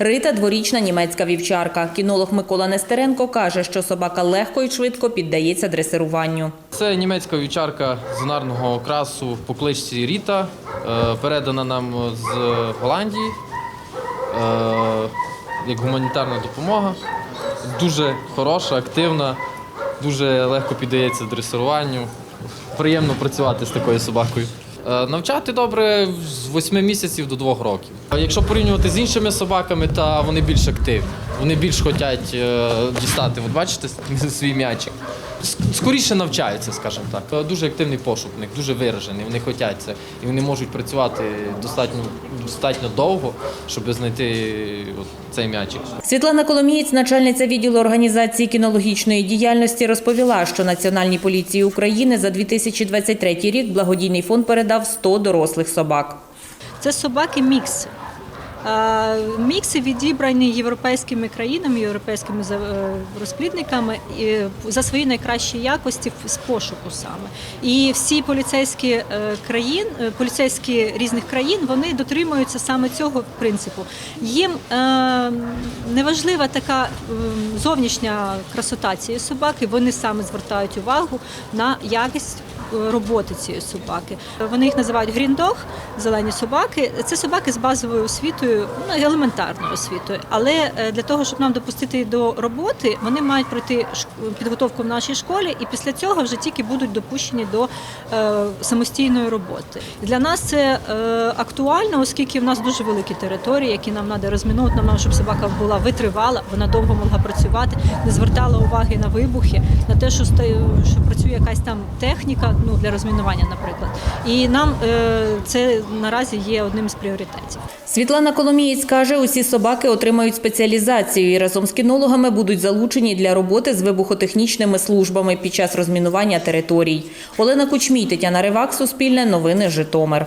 Рита – дворічна німецька вівчарка. Кінолог Микола Нестеренко каже, що собака легко і швидко піддається дресируванню. Це німецька вівчарка зонарного окрасу по кличці Ріта, е, передана нам з Голландії е, як гуманітарна допомога. Дуже хороша, активна, дуже легко піддається дресируванню. Приємно працювати з такою собакою. Е, Навчати добре з 8 місяців до 2 років. Якщо порівнювати з іншими собаками, то вони більш активні. Вони більш хочуть е, дістати. От бачите свій м'ячик. Скоріше навчаються, скажімо так. Е, Дуже активний пошук в них, дуже виражений. Вони хочуть це. І вони можуть працювати достатньо, достатньо довго, щоб знайти от цей м'ячик. Світлана Коломієць, начальниця відділу організації кінологічної діяльності, розповіла, що Національній поліції України за 2023 рік благодійний фонд передав 100 дорослих собак. Це собаки мікси. Е, Мікси відібрані європейськими країнами, європейськими е, розплідниками за свої найкращі якості з пошуку саме. І всі поліцейські е, країн, е, поліцейські різних країн, вони дотримуються саме цього принципу. Їм е, неважлива така е, зовнішня красота цієї собаки, вони саме звертають увагу на якість е, роботи цієї собаки. Вони їх називають гріндог, зелені собаки. Це собаки з базовою освітою, ну елементарною освітою. Але е, для того, щоб нам допустити до роботи, вони мають пройти підготовку в нашій школі, і після цього вже тільки будуть допущені до е, самостійної роботи. Для нас це е, актуально, оскільки в нас дуже великі території, які нам треба розмінувати. Нам щоб собака була витривала, вона довго могла працювати, не звертала уваги на вибухи, на те, що що працює якась там техніка, ну для розмінування, наприклад. І нам це наразі є одним з пріоритетів. Світлана Коломієць каже, усі собаки отримають спеціалізацію і разом з кінологами будуть залучені для роботи з вибухотехнічними службами під час розмінування територій. Олена Кучмій, Тетяна Ривак, Суспільне, Новини Житомир.